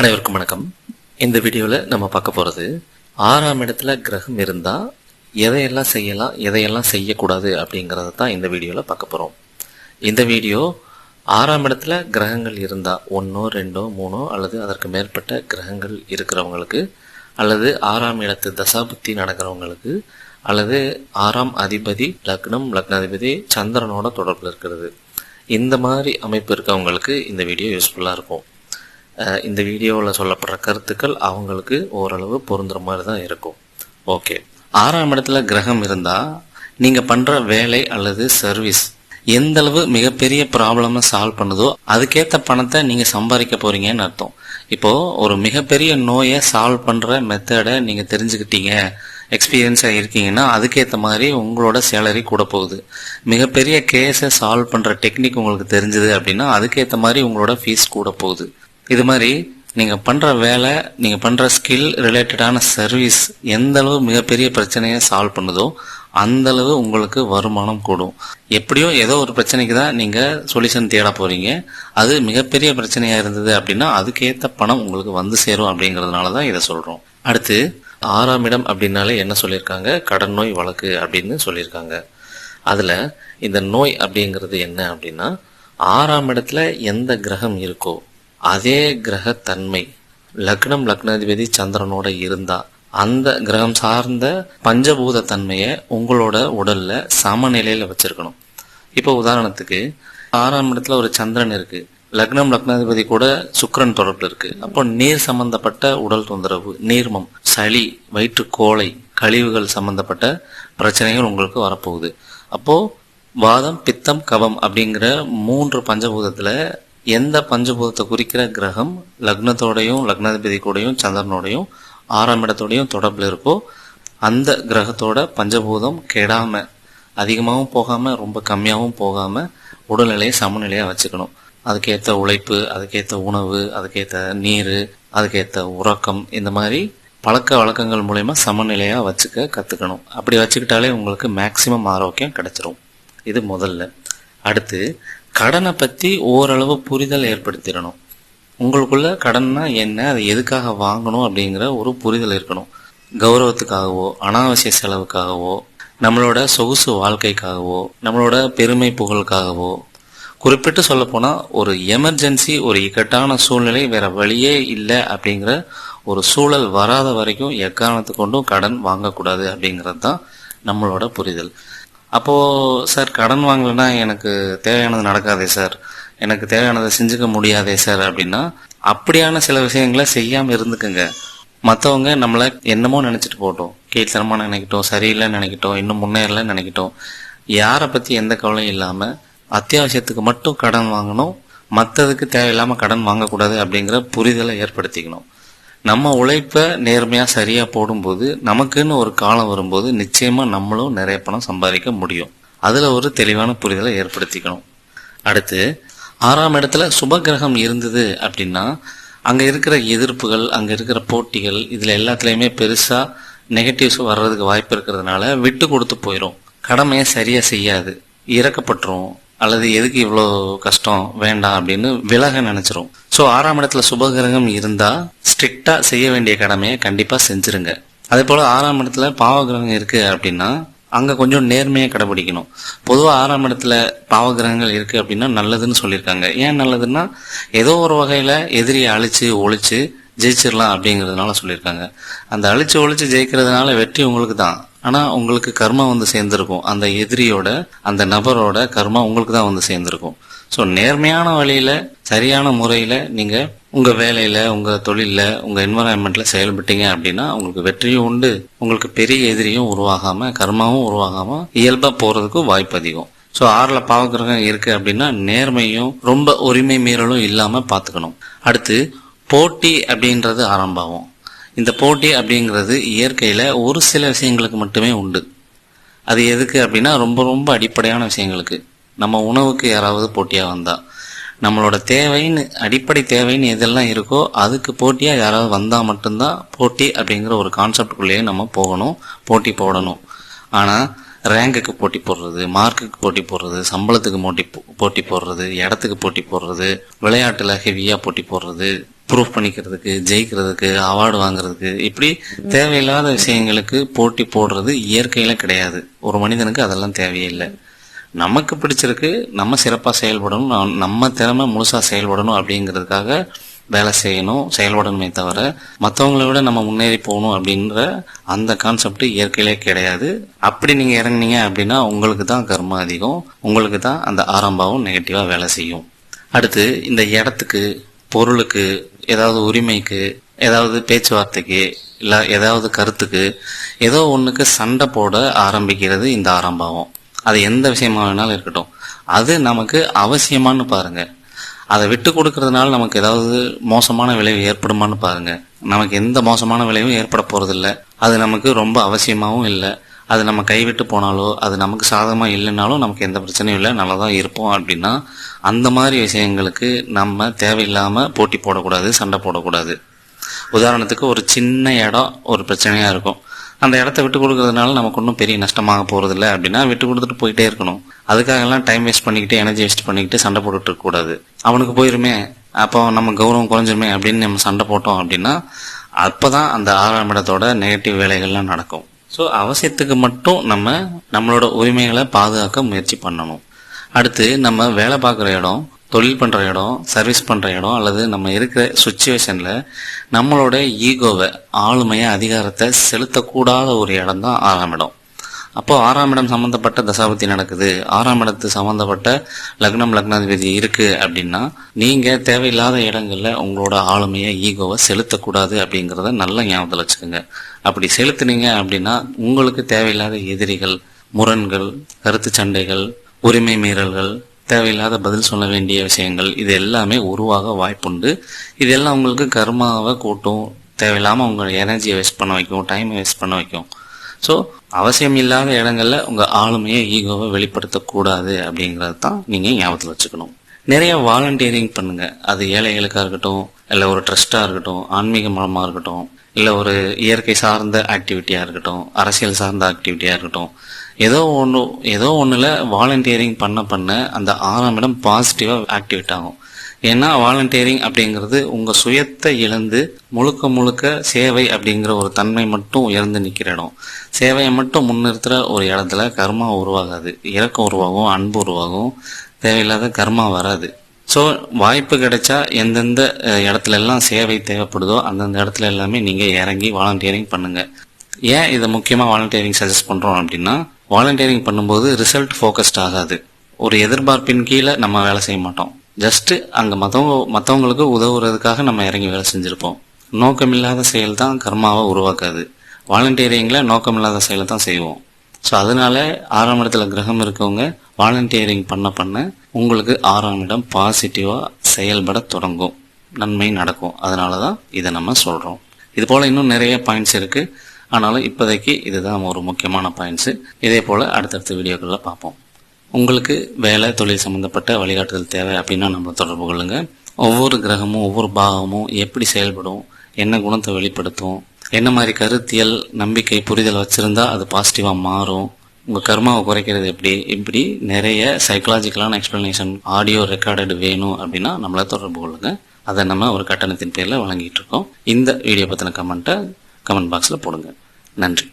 அனைவருக்கும் வணக்கம். இந்த வீடியோவில் நம்ம பார்க்க போகிறது ஆறாம் இடத்துல கிரகம் இருந்தால் எதையெல்லாம் செய்யலாம் எதையெல்லாம் செய்யக்கூடாது அப்படிங்கிறத தான் இந்த வீடியோவில் பார்க்க போகிறோம் இந்த வீடியோ ஆறாம் இடத்துல கிரகங்கள் இருந்தால் ஒன்றோ ரெண்டோ மூணோ அல்லது அதற்கு மேற்பட்ட கிரகங்கள் இருக்கிறவங்களுக்கு அல்லது ஆறாம் இடத்து தசாபுத்தி நடக்கிறவங்களுக்கு அல்லது ஆறாம் அதிபதி லக்னம் லக்னாதிபதி சந்திரனோட தொடர்பில் இருக்கிறது. இந்த மாதிரி அமைப்பு இருக்கவங்களுக்கு இந்த வீடியோ யூஸ்ஃபுல்லாக இருக்கும். இந்த வீடியோவில் சொல்லப்படுற கருத்துக்கள் அவங்களுக்கு ஓரளவு பொருந்துற மாதிரி தான் இருக்கும். ஓகே. ஆறாம் இடத்துல கிரகம் இருந்தால் நீங்கள் பண்ணுற வேலை அல்லது சர்வீஸ் எந்த அளவு மிகப்பெரிய ப்ராப்ளமை சால்வ் பண்ணுதோ அதுக்கேற்ற பணத்தை நீங்கள் சம்பாதிக்க போறீங்கன்னு அர்த்தம். இப்போ ஒரு மிகப்பெரிய நோயை சால்வ் பண்ணுற மெத்தடை நீங்கள் தெரிஞ்சுக்கிட்டீங்க எக்ஸ்பீரியன்ஸாக இருக்கீங்கன்னா அதுக்கேற்ற மாதிரி உங்களோட சேலரி கூட போகுது. மிகப்பெரிய கேஸை சால்வ் பண்ணுற டெக்னிக் உங்களுக்கு தெரிஞ்சுது அப்படின்னா அதுக்கேற்ற மாதிரி உங்களோட ஃபீஸ் கூட போகுது. இது மாதிரி நீங்கள் பண்ணுற வேலை நீங்கள் பண்ணுற ஸ்கில் ரிலேட்டடான சர்வீஸ் எந்த அளவு மிகப்பெரிய பிரச்சனையை சால்வ் பண்ணுதோ அந்த அளவு உங்களுக்கு வருமானம் கூடும். எப்படியோ ஏதோ ஒரு பிரச்சனைக்கு தான் நீங்கள் சொல்யூஷன் தேட போகிறீங்க அது மிகப்பெரிய பிரச்சனையாக இருந்தது அப்படின்னா அதுக்கேற்ற பணம் உங்களுக்கு வந்து சேரும் அப்படிங்கிறதுனால தான் இதை சொல்கிறோம் அடுத்து ஆறாம் இடம் அப்படின்னாலே என்ன சொல்லியிருக்காங்க? கடன் நோய் வழக்கு அப்படின்னு சொல்லியிருக்காங்க. அதில் இந்த நோய் அப்படிங்கிறது என்ன அப்படின்னா ஆறாம் இடத்துல எந்த கிரகம் இருக்கோ அதே கிரக தன்மை லக்னம் லக்னாதிபதி சந்திரனோட இருந்தா அந்த கிரகம் சார்ந்த பஞ்சபூத தன்மையை உங்களோட உடல்ல சமநிலையில வச்சிருக்கணும். இப்போ உதாரணத்துக்கு ஆறாம் இடத்துல ஒரு சந்திரன் இருக்கு லக்னம் லக்னாதிபதி கூட சுக்கரன் தொடர்பு இருக்கு. அப்போ நீர் சம்பந்தப்பட்ட உடல் தொந்தரவு நீர்மம் சளி வயிற்று கோளை கழிவுகள் சம்பந்தப்பட்ட பிரச்சனைகள் உங்களுக்கு வரப்போகுது. அப்போ வாதம் பித்தம் கவம் அப்படிங்கிற மூன்று பஞ்சபூதத்துல எந்த பஞ்சபூதத்தை குறிக்கிற கிரகம் லக்னத்தோடையும் லக்னாதிபதி கூடையும் சந்திரனோடையும் ஆறாம் இடத்தோடையும் தொடர்பில் இருக்கோ அந்த கிரகத்தோட பஞ்சபூதம் கெடாமல் அதிகமாகவும் போகாமல் ரொம்ப கம்மியாகவும் போகாமல் உடல்நிலையை சமநிலையாக வச்சுக்கணும். அதுக்கேற்ற உழைப்பு அதுக்கேற்ற உணவு அதுக்கேற்ற நீர் அதுக்கேற்ற உறக்கம் இந்த மாதிரி பழக்க வழக்கங்கள் மூலயமா சமநிலையாக வச்சுக்க கற்றுக்கணும் அப்படி வச்சுக்கிட்டாலே உங்களுக்கு மேக்சிமம் ஆரோக்கியம் கிடைச்சிரும். இது முதல்ல. அடுத்து கடனை பற்றி ஓரளவு புரிதல் ஏற்படுத்திடணும். உங்களுக்குள்ள கடன்னா என்ன அதை எதுக்காக வாங்கணும் அப்படிங்கிற ஒரு புரிதல் இருக்கணும். கௌரவத்துக்காகவோ அனாவசிய செலவுக்காகவோ நம்மளோட சொகுசு வாழ்க்கைக்காகவோ நம்மளோட பெருமை புகழுக்காகவோ. குறிப்பிட்டு சொல்லப்போனால் ஒரு எமர்ஜென்சி ஒரு இக்கட்டான சூழ்நிலை வேற வழியே இல்லை அப்படிங்கிற ஒரு சூழல் வராத வரைக்கும் எக்காரணத்து கொண்டும் கடன் வாங்கக்கூடாது அப்படிங்கிறது தான் நம்மளோட புரிதல். அப்போ சார் கடன் வாங்கலைன்னா எனக்கு தேவையானது நடக்காதே சார் எனக்கு தேவையானதை செஞ்சுக்க முடியாதே சார் அப்படின்னா அப்படியான சில விஷயங்களை செய்யாம இருந்துக்குங்க. மற்றவங்க நம்மளை என்னமோ நினைச்சிட்டு போட்டோம் கீழ்த்தனமா நினைக்கிட்டோம் சரியில்லைன்னு நினைக்கிட்டோம் இன்னும் முன்னேறலன்னு நினைக்கிட்டோம். யாரை பத்தி எந்த கவலையும் இல்லாம அத்தியாவசியத்துக்கு மட்டும் கடன் வாங்கணும். மற்றதுக்கு தேவையில்லாம கடன் வாங்கக்கூடாது அப்படிங்கிற புரிதலை ஏற்படுத்திக்கணும். நம்ம உழைப்பை நேர்மையாக சரியாக போடும்போது நமக்குன்னு ஒரு காலம் வரும்போது நிச்சயமாக நம்மளும் நிறைய பணம் சம்பாதிக்க முடியும். அதில் ஒரு தெளிவான புரிதலை ஏற்படுத்திக்கணும். அடுத்து ஆறாம் இடத்துல சுப கிரகம் இருந்தது அப்படின்னா அங்கே இருக்கிற எதிர்ப்புகள் அங்கே இருக்கிற போட்டிகள் இதில் எல்லாத்துலேயுமே பெருசாக நெகட்டிவ்ஸ் வர்றதுக்கு வாய்ப்பு இருக்கிறதுனால விட்டு கொடுத்து போயிடும் கடமையை சரியாக செய்யாது. இறக்கப்பட்டுரும். அல்லது எதுக்கு இவ்வளோ கஷ்டம் வேண்டாம் அப்படின்னு விலக நினச்சிரும். ஸோ ஆறாம் இடத்துல சுபகிரகம் இருந்தால் ஸ்ட்ரிக்டாக செய்ய வேண்டிய கடமையை கண்டிப்பாக செஞ்சிருங்க. அதே போல் ஆறாம் இடத்துல பாவகிரகம் இருக்குது அப்படின்னா அங்கே கொஞ்சம் நேர்மையை கடைபிடிக்கணும். பொதுவாக ஆறாம் இடத்துல பாவகிரகங்கள் இருக்குது அப்படின்னா நல்லதுன்னு சொல்லியிருக்காங்க. ஏன் நல்லதுன்னா ஏதோ ஒரு வகையில் எதிரியை அழிச்சு ஒழிச்சு ஜெயிச்சிடலாம் அப்படிங்கிறதுனால சொல்லியிருக்காங்க. அந்த அழிச்சு ஒழிச்சு ஜெயிக்கிறதுனால வெற்றி உங்களுக்கு தான். ஆனால் உங்களுக்கு கர்மா வந்து சேர்ந்துருக்கும். அந்த எதிரியோட அந்த நபரோட கர்மா உங்களுக்கு தான் வந்து சேர்ந்துருக்கும். ஸோ நேர்மையான வழியில் சரியான முறையில் நீங்கள் உங்கள் வேலையில் உங்கள் தொழிலில் உங்கள் என்வரான்மெண்ட்டில் செயல்பட்டீங்க அப்படின்னா உங்களுக்கு வெற்றியும் உண்டு. உங்களுக்கு பெரிய எதிரியும் உருவாகாமல் கர்மாவும் உருவாகாமல் இயல்பாக போகிறதுக்கு வாய்ப்பு அதிகம். ஸோ ஆறில் பாவகிரகம் இருக்குது அப்படின்னா நேர்மையும் ரொம்ப உரிமை மீறலும் இல்லாமல் பார்த்துக்கணும் அடுத்து போட்டி அப்படின்றது ஆரம்பமாகும் இந்த போட்டி அப்படிங்கிறது இயற்கையில் ஒரு சில விஷயங்களுக்கு மட்டுமே உண்டு. அது எதுக்கு அப்படின்னா ரொம்ப ரொம்ப அடிப்படையான விஷயங்களுக்கு. நம்ம உணவுக்கு யாராவது போட்டியாக வந்தா. நம்மளோட தேவைன்னு அடிப்படை தேவைன்னு எதெல்லாம் இருக்கோ அதுக்கு போட்டியாக யாராவது வந்தால் மட்டும்தான் போட்டி அப்படிங்கிற ஒரு கான்செப்டுக்குள்ளேயே நம்ம போகணும் போட்டி போடணும். ஆனால் ரேங்குக்கு போட்டி போடுறது மார்க்குக்கு போட்டி போடுறது சம்பளத்துக்கு போட்டி போட்டி போடுறது இடத்துக்கு போட்டி போடுறது விளையாட்டில் ஹெவியாக போட்டி போடுறது ப்ரூஃப் பண்ணிக்கிறதுக்கு ஜெயிக்கிறதுக்கு அவார்டு வாங்குறதுக்கு இப்படி தேவையில்லாத விஷயங்களுக்கு போட்டி போடுறது இயற்கையில் கிடையாது. ஒரு மனிதனுக்கு அதெல்லாம் தேவையில்லை. நமக்கு பிடிச்சிருக்கு நம்ம சிறப்பாக செயல்படணும் நம்ம திறமை முழுசாக செயல்படணும் அப்படிங்கிறதுக்காக வேலை செய்யணும் செயல்படணுமே தவிர மற்றவங்களை விட நம்ம முன்னேறி போகணும் அப்படின்ற அந்த கான்செப்ட் இயற்கையிலே கிடையாது. அப்படி நீங்கள் இறங்குனீங்க அப்படின்னா உங்களுக்கு தான் கர்மம் அதிகம் உங்களுக்கு தான் அந்த ஆரம்பாவும் நெகட்டிவாக வேலை செய்யும். அடுத்து இந்த இடத்துக்கு பொருளுக்கு ஏதாவது உரிமைக்கு ஏதாவது பேச்சுவார்த்தைக்கு இல்லை ஏதாவது கருத்துக்கு ஏதோ ஒன்றுக்கு சண்டை போட ஆரம்பிக்கிறது இந்த ஆரம்பாவம். அது எந்த விஷயமா வேணாலும் இருக்கட்டும். அது நமக்கு அவசியமான்னு பாருங்க. அதை விட்டு கொடுக்கறதுனால நமக்கு ஏதாவது மோசமான விளைவு ஏற்படுமான்னு பாருங்க. நமக்கு எந்த மோசமான விளைவும் ஏற்பட போறதில்ல. அது நமக்கு ரொம்ப அவசியமாகவும் இல்லை. அது நம்ம கைவிட்டு போனாலோ அது நமக்கு சாதகமாக இல்லைனாலும் நமக்கு எந்த பிரச்சனையும் இல்லை. நல்லா தான் இருப்போம் அப்படின்னா அந்த மாதிரி விஷயங்களுக்கு நம்ம தேவையில்லாமல் போட்டி போடக்கூடாது சண்டை போடக்கூடாது. உதாரணத்துக்கு ஒரு சின்ன இடம் ஒரு பிரச்சனையாக இருக்கும். அந்த இடத்த விட்டு கொடுக்கறதுனால நமக்கு ஒன்றும் பெரிய நஷ்டமாக போறது இல்லை அப்படின்னா விட்டு கொடுத்துட்டு போயிட்டே இருக்கணும். அதுக்காகலாம் டைம் வேஸ்ட் பண்ணிக்கிட்டு எனர்ஜி வேஸ்ட் பண்ணிக்கிட்டு சண்டை போட்டுட்டு இருக்கக்கூடாது அவனுக்கு போயிருமே அப்போ நம்ம கௌரவம் குறைஞ்சிருமே அப்படின்னு நம்ம சண்டை போட்டோம் அப்படின்னா அப்போ தான் அந்த ஆறாம் இடத்தோட நெகட்டிவ் வேலைகள்லாம் நடக்கும். ஸோ அவசியத்துக்கு மட்டும் நம்ம நம்மளோட உரிமைகளை பாதுகாக்க முயற்சி பண்ணணும். அடுத்து நம்ம வேலை பார்க்குற இடம் தொழில் பண்ணுற இடம் சர்வீஸ் பண்ணுற இடம் அல்லது நம்ம இருக்கிற சுச்சுவேஷனில் நம்மளோட ஈகோவை ஆளுமைய அதிகாரத்தை செலுத்தக்கூடாத ஒரு இடம் தான் ஆறாம் இடம். அப்போது ஆறாம் இடம் சம்மந்தப்பட்ட தசாபதி நடக்குது. ஆறாம் இடத்து சம்மந்தப்பட்ட லக்னம் லக்னாதிபதி இருக்குது அப்படின்னா நீங்கள் தேவையில்லாத இடங்களில் உங்களோட ஆளுமையை ஈகோவை செலுத்தக்கூடாது அப்படிங்கிறத நல்ல ஞாபகத்தில் வச்சுக்கோங்க. அப்படி செலுத்துனீங்க அப்படின்னா உங்களுக்கு தேவையில்லாத எதிரிகள் முரண்கள் கருத்து சண்டைகள் உரிமை மீறல்கள் தேவையில்லாத பதில் சொல்ல வேண்டிய விஷயங்கள் இது எல்லாமே உருவாக வாய்ப்புண்டு. இதெல்லாம் உங்களுக்கு கர்மாவை கூட்டும் தேவையில்லாமல் உங்கள் எனர்ஜியை வேஸ்ட் பண்ண வைக்கும் டைமை வேஸ்ட் பண்ண வைக்கும். ஸோ அவசியம் இல்லாத இடங்களில் உங்கள் ஆளுமையை ஈகோவை வெளிப்படுத்தக்கூடாது அப்படிங்கிறது தான் நீங்கள் ஞாபகத்தில் வச்சுக்கணும். நிறைய வாலண்டியரிங் பண்ணுங்க. அது ஏழைகளுக்காக இருக்கட்டும் இல்லை ஒரு ட்ரஸ்ட்டாக இருக்கட்டும் ஆன்மீக மலமாக இருக்கட்டும் இல்லை ஒரு இயற்கை சார்ந்த ஆக்டிவிட்டியாக இருக்கட்டும் அரசியல் சார்ந்த ஆக்டிவிட்டியாக இருக்கட்டும். ஏதோ ஒன்று ஏதோ ஒன்றில் வாலண்டியரிங் பண்ண பண்ண அந்த ஆறாம் இடம் பாசிட்டிவாக ஆக்டிவேட் ஆகும். ஏன்னா வாலண்டியரிங் அப்படிங்கிறது உங்கள் சுயத்தை இழந்து முழுக்க முழுக்க சேவை அப்படிங்கிற ஒரு தன்மை மட்டும் உயர்ந்து நிற்கிற இடம். சேவையை மட்டும் முன்னிறுத்துகிற ஒரு இடத்துல கர்மா உருவாகாது. இரக்கம் உருவாகும் அன்பு உருவாகும். தேவையில்லாத கர்மா வராது. ஸோ வாய்ப்பு கிடைச்சா எந்தெந்த இடத்துல எல்லாம் சேவை தேவைப்படுதோ அந்தந்த இடத்துல எல்லாமே நீங்கள் இறங்கி வாலண்டியரிங் பண்ணுங்கள் ஏன் இதை முக்கியமாக வாலண்டியரிங் சஜஸ்ட் பண்ணுறோம் அப்படின்னா வாலண்டியரிங் பண்ணும்போது ரிசல்ட் ஃபோக்கஸ்ட் ஆகாது. ஒரு எதிர்பார்ப்பின் கீழே நம்ம வேலை செய்ய மாட்டோம். ஜஸ்ட்டு அங்கே மற்றவங்க மற்றவங்களுக்கு உதவுறதுக்காக நம்ம இறங்கி வேலை செஞ்சுருப்போம். நோக்கமில்லாத செயல் தான் கர்மாவை உருவாக்காது. வாலண்டியரிங்கில் நோக்கமில்லாத செயலை தான் செய்வோம். ஸோ அதனால ஆறாம் இடத்துல கிரகம் இருக்கவங்க வாலண்டியரிங் பண்ண பண்ண உங்களுக்கு ஆறாம் இடம் பாசிட்டிவாக செயல்பட தொடங்கும். நன்மை நடக்கும். அதனால தான் இதை நம்ம சொல்கிறோம் இது போல் இன்னும் நிறைய பாயிண்ட்ஸ் இருக்குது ஆனாலும் இப்போதைக்கு இதுதான் ஒரு முக்கியமான பாயிண்ட்ஸு இதே போல் அடுத்தடுத்த வீடியோக்களில் பார்ப்போம். உங்களுக்கு வேலை தொழில் சம்மந்தப்பட்ட வழிகாட்டுதல் தேவை அப்படின்னா நம்ம தொடர்பு கொள்ளுங்க. ஒவ்வொரு கிரகமும் ஒவ்வொரு பாகமும் எப்படி செயல்படும் என்ன குணத்தை வெளிப்படுத்தும் என்ன மாதிரி கருத்தியல் நம்பிக்கை புரிதல் வச்சுருந்தா அது பாசிட்டிவாக மாறும். உங்கள் கர்மாவை குறைக்கிறது எப்படி? இப்படி நிறைய சைக்கலாஜிக்கலான எக்ஸ்பிளனேஷன் ஆடியோ ரெக்கார்டடு வேணும் அப்படின்னா நம்மளை தொடர்பு கொள்ளுங்கள் அதை நம்ம ஒரு கட்டணத்தின் பேரில் வழங்கிட்டு இருக்கோம். இந்த வீடியோ பற்றின கமெண்ட்டை கமெண்ட் பாக்ஸில் போடுங்க. நன்றி.